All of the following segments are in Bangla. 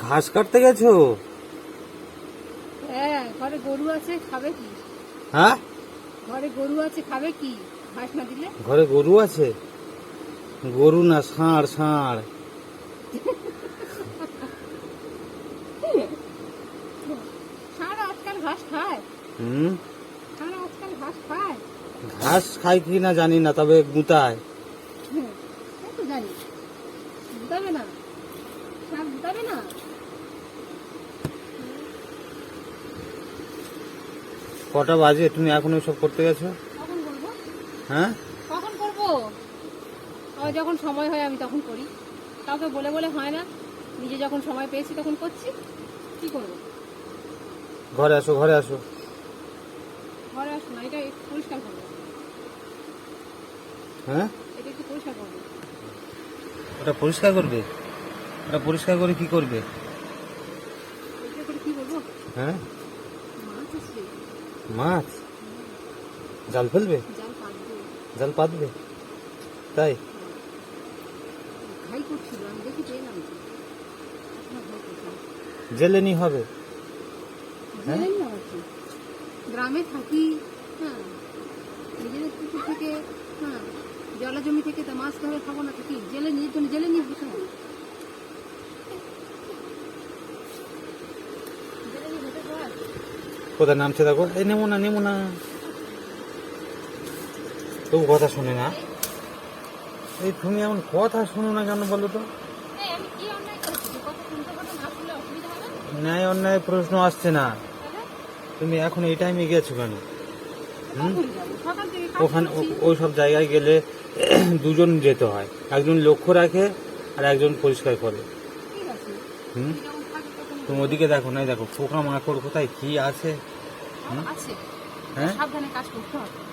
ঘাস কাটতে গেছো? হ্যাঁ ঘরে গরু আছে খাবে কি? হ্যাঁ? ঘরে গরু আছে খাবে কি? ঘাস না দিলে? ঘরে গরু আছে? গরু না ষাঁড় ষাঁড়। ষাঁড় আজকাল ঘাস খায়। হুম? ষাঁড় আজকাল ঘাস খায়। ঘাস খায় কি না জানি না তবে গুতায়। জানি। না। না? কটা বাজে? তুমি এখন সব করতে গেছো? কখন করব? হ্যাঁ? কখন করব? যখন সময় হয় আমি তখন করি। কাউকে বলে বলে হয় না। নিজে যখন সময় পেয়েছি তখন করছি। কি করব? ঘরে আসো ঘরে আসো। ঘরে আসো না এটা পরিষ্কার করব। হ্যাঁ? এটা একটু পরিষ্কার করব। ওটা পরিষ্কার করবে? ওটা পরিষ্কার করে কি করবে? হ্যাঁ? মাছ জাল ফেলবে? জাল পাতবে। তাই? জেলেনি হবে। হ্যাঁ? কি গ্রামে থাকি হ্যাঁ। নিজেদের পুকুর থেকে হ্যাঁ। জলা জমি থেকে তা মাছ ধরে খাব না তো কি? জেলে নিজের জন্য জেলে নিয়ে বসে না জেলে নিয়ে বসে খাওয়া? কোথায় নামছে দেখো। এই নেমো না নেমো না। তবু কথা শোনে না। এই তুমি এমন কথা শোনো না কেন বলো তো? ন্যায় অন্যায় প্রশ্ন আসছে না। তুমি এখন এই টাইমে গেছো কেন? ওখানে ওই সব জায়গায় গেলে দুজন যেতে হয়। একজন লক্ষ্য রাখে আর একজন পরিষ্কার করে। হুম? তুমি ওদিকে দেখো নাই দেখো পোকা মাকড় কোথায় কি আছে? আছে। হ্যাঁ? সাবধানে কাজ করতে হবে।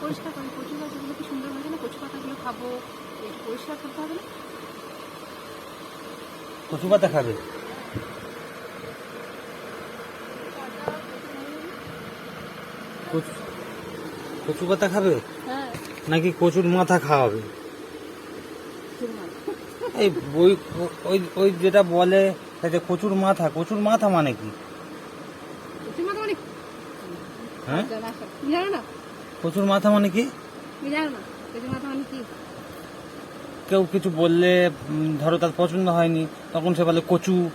পরিষ্কার করে কচু গাছগুলো কি সুন্দর হয়েছে না? কচু পাতাগুলো খাব একটু পরিষ্কার করতে হবে না? কচু পাতা খাবে? কচু- পাতা খাবে? হ্যাঁ। নাকি কচুর মাথা খাওয়াবে? এই বই ওই ওই যেটা বলে কচুর মাথা কচুর মাথা মানে কি কচু মাথা মানে হ্যাঁ? মাথা মানে কি? কচু মাথা মানে কি? কেউ কিছু বললে ধরো তার পছন্দ হয়নি তখন সে বলে কচু।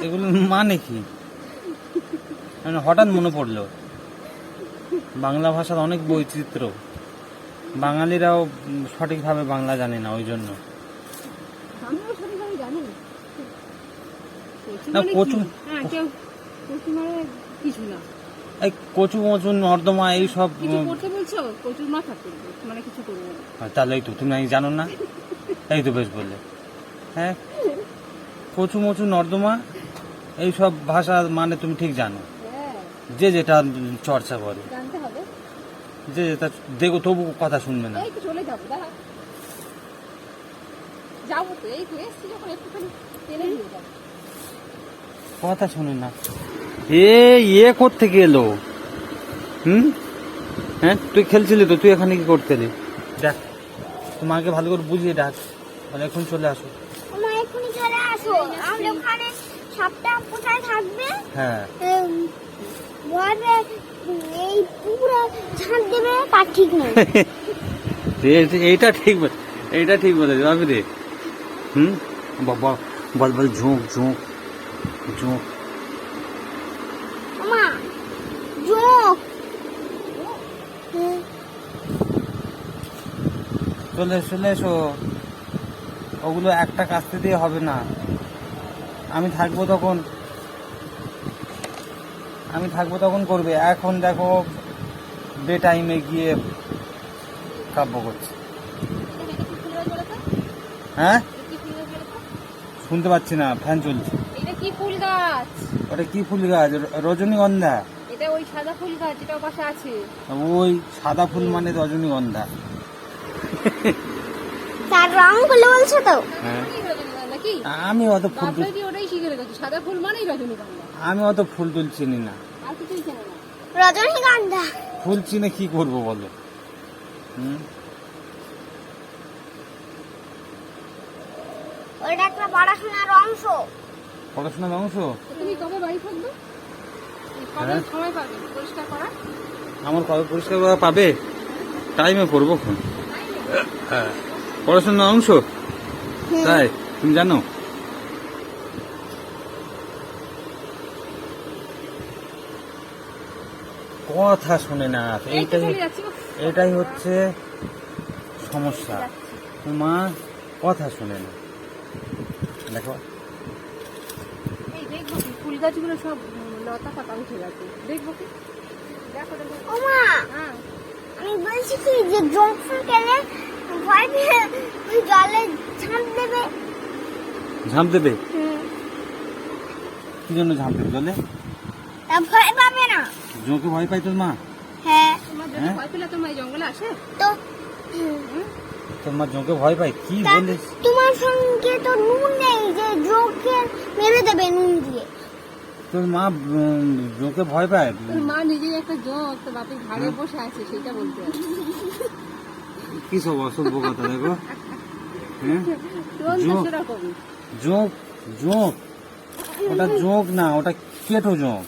এগুলো মানে কি? মানে হঠাৎ মনে পড়ল। বাংলা ভাষার অনেক বৈচিত্র্য। বাঙালিরাও সঠিকভাবে বাংলা জানে না ওই জন্য। না, কচু- হ্যাঁ কিছু না। এই কচু মচু নর্দমা এই সব কিছু করতে বলছো? কচুর মাথা করব মানে কিছু করব না। তাহলে এই তো তুমি জানো না? এই তো বেশ বললে। হ্যাঁ কচু মচু নর্দমা এই সব ভাষা মানে তুমি ঠিক জানো। হ্যাঁ। যে যেটা চর্চা করে। যে যেটা দেখো তবু কথা শুনবে না। চলে যাব যাব তো এই একটুখানি কথা শোনে না। এ ইয়ে করতে গেল হুম? হ্যাঁ তুই খেলছিলি তো তুই এখানে কি করতেলি দেখ তোমাকে ভালো করে বুঝিয়ে ডাক বলে এখন চলে আসো। আমার এক্ষুনি চলে আসো। আমরা ওখানে সাপটা কোথায় থাকবে? হ্যাঁ। বলবে এই পুরো ঝাঁট দেবে তার ঠিক নেই। এইটা ঠিক বল এইটা ঠিক বলেছে ভাবি রে হুম বাবা বল বল ঝোঁক ঝোঁক। মা যোগ চলে চলে এসো। ওগুলো একটা কাস্তে দিয়ে হবে না। আমি থাকব তখন। আমি থাকব তখন করবে। এখন দেখো বে টাইমে গিয়ে কাব্য করছে? হ্যাঁ? শুনতে পাচ্ছি না ফ্যান চলছে। কি ফুল গাছ? ওটা কি ফুল গাছ? রজনীগন্ধা। এটা ওই সাদা ফুল গাছ যেটা পাশে আছে। ওই সাদা ফুল মানে রজনীগন্ধা। তার রংগুলো বলছো তো? হ্যাঁ। এই রজনীগন্ধা নাকি আমি অত ফুল ওটাই শিখে রেখেছি সাদা ফুল মানেই রজনীগন্ধা। আমি অত ফুল টুল চিনি না। আর কিছুই চেনে না। রজনীগন্ধা। ফুল চিনে কি করব বলো? হুম? ওইটা একটা পড়াশোনার অংশ। পড়াশোনার অংশ? তুমি কবে বাড়ি থাকবে? কবে হ্যাঁ। সময় পাবে পরিষ্কার করা আমার কবে পরিষ্কার করা পাবে? টাইমে পড়ব খন হ্যাঁ। পড়াশোনার অংশ? তাই? তুমি জানো? কথা শুনে না এই এইটাই এটাই হচ্ছে সমস্যা। মা কথা শুনে না। দেখো। গাছগুলো সব লতা পাতা উঠে গেছে। দেখব কি? দেখো দেখো। হ্যাঁ। আমি বলছি কি যে জংশন খেলে ভয় পেয়ে জলে ঝাঁপ দেবে? ঝাঁপ দেবে? কি জন্য ঝাঁপ দেবে জলে? ভয় পাবে না। জোঁকে ভয় পাই তোর মা? হ্যাঁ। তোমার যদি হ্যাঁ? ভয় পেলে তোমার এই জঙ্গলে আসে? তো মা জোঁকে ভয় পায়? কি বলিস? তোমার সঙ্গে তো নুন নেই যে জোকে মেরে দেবে নুন দিয়ে। তোর মা জোঁকে ভয় পায়? তোর মা নিজেই একটা জোক তো বাপের ঘাড়ে বসে আছে সেটা বলতে কি সব অসভ্য কথা দেখো। হ্যাঁ? তোর জোক। জোঁক ওটা জোঁক না ওটা কেটো জোঁক।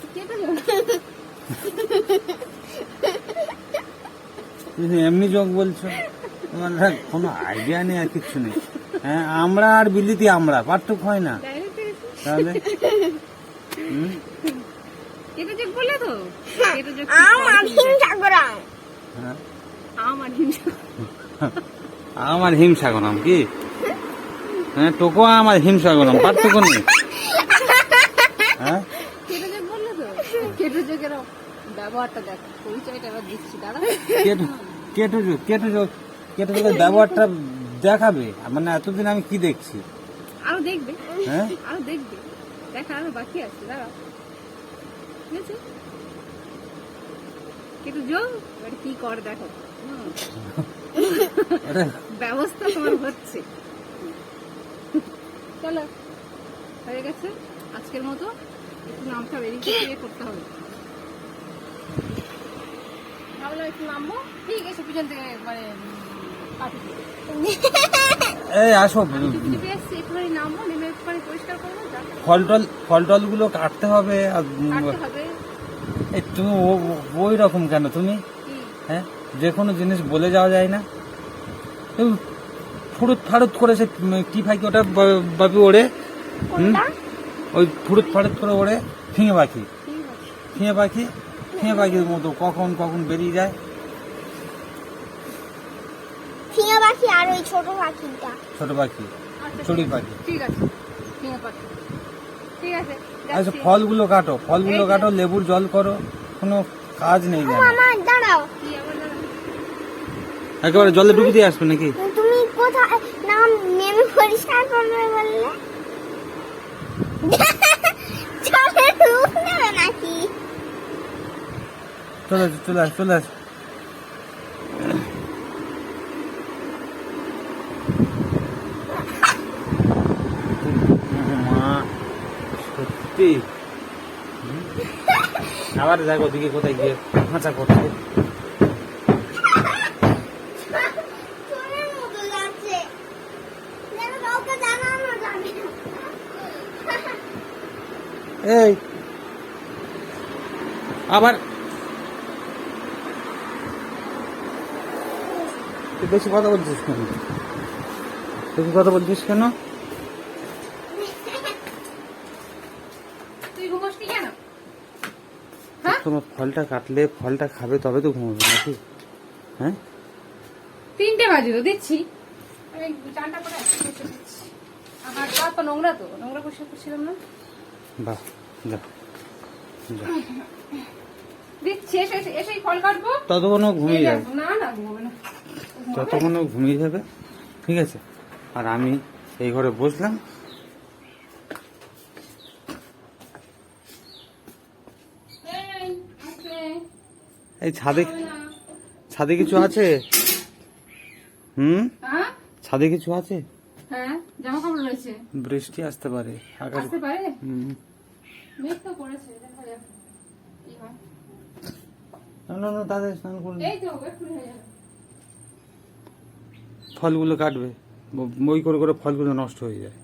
এমনি জোঁক বলছো তোমার কোনো আইডিয়া নেই আর কিচ্ছু নেই। হ্যাঁ আমরা আর বিলিতি আমরা পার্থক্য হয় না। তাহলে? কেটে যোগ বললে তো কেটে যোগ আমার হিংসা করাম হ্যাঁ? করাম কি? হ্যাঁ টোকো আমার হিংসা করাম পার্থক্য নেই। হ্যাঁ? কেটে যোগ বললে তো কেটে যোগের ব্যবহারটা দেখ পরিচয়টা এবার দিচ্ছি দাঁড়া। কেটো কেটো যোগ কেটো যোগ কেটো যোগের ব্যবহারটা দেখাবে মানে এতদিন আমি কি দেখছি? আরও দেখবে হ্যাঁ? আরও দেখবে। দেখা আরও বাকি আছে দাঁড়া। ঠিক আছে? কেটে যোগ এবার কি কর দেখো। ব্যবস্থা তোমার হচ্ছে। চলো হয়ে গেছে। আজকের মতো একটু নামটা বেরিয়ে করতে হবে। ভাবলাম একটু নামবো? ঠিক আছে পিছন থেকে মানে কাটি এই আসো। টিপে এসছি একটুখানি নামবো নেমে একটুখানি পরিষ্কার করব যাতে ফল টল ফল টল কাটতে হবে। আর এই তুমি ওই রকম কেন তুমি? হ্যাঁ? যে কোনো জিনিস বলে যাওয়া যায় না। এই ফুরুত ফারুত করে সে টি ফাইকি ওটা বাপি ওড়ে হুম? ওই ফুরুত ফারুত করে ওড়ে ফিঙে পাখি। ফিঙে পাখি? ফিঙে পাখির মতো কখন কখন বেরিয়ে যায় ফিঙা পাখি আর ওই ছোট পাখিটা। ছোট পাখি আচ্ছা চড়ি পাখি। ঠিক আছে ঠিক আছে ঠিক আছে আচ্ছা ফলগুলো কাটো ফলগুলো কাটো লেবুর জল করো কোনো কাজ নেই মামা দাঁড়াও। একেবারে জলে ডুবি দিয়ে আসবে নাকি? তুমি কোথায়? নাম নেমে পরিষ্কার করবে বললে? চলে নেবে নাকি? চলে চলে আস চলে আস মা সত্যি? আবার দেখো ওদিকে কোথায় গিয়ে হাঁচা করছে। এই। আবার। তুই বেশি কথা বলছিস কেন? বেশি কথা বলছিস কেন তুই ঘুমোসনি কেন তোমার ফলটা কাটলে ফলটা খাবে তবে তো ঘুমাবে নাকি? হ্যাঁ? তিনটে বাজে তো দিচ্ছি আমি চানটা করে আসছি, এসে দিচ্ছি। আমার পা নোংরা তো নোংরা পরিষ্কার করছিলাম না। বাহ যা। যা। দিচ্ছি এসে এসে এসেই ফল কাটবো। ততক্ষণও ঘুমিয়ে যাবে। না না ঘুমাবে না। ততক্ষণও ঘুমিয়ে যাবে। ঠিক আছে। আর আমি এই ঘরে বসলাম এই, আসবে। এই ছাদে ছাদে কিছু আছে? হুম? হ্যাঁ? ছাদে কিছু আছে? হ্যাঁ জামা কাপড় রয়েছে। বৃষ্টি আসতে পারে আসতে পারে? হুম। মেঘ তো করেছে দেখা যাক কি হয়। না না না তাদের স্নান করুন এই তো হয়ে ফলগুলো কাটবে বই করে করে ফলগুলো নষ্ট হয়ে যায়।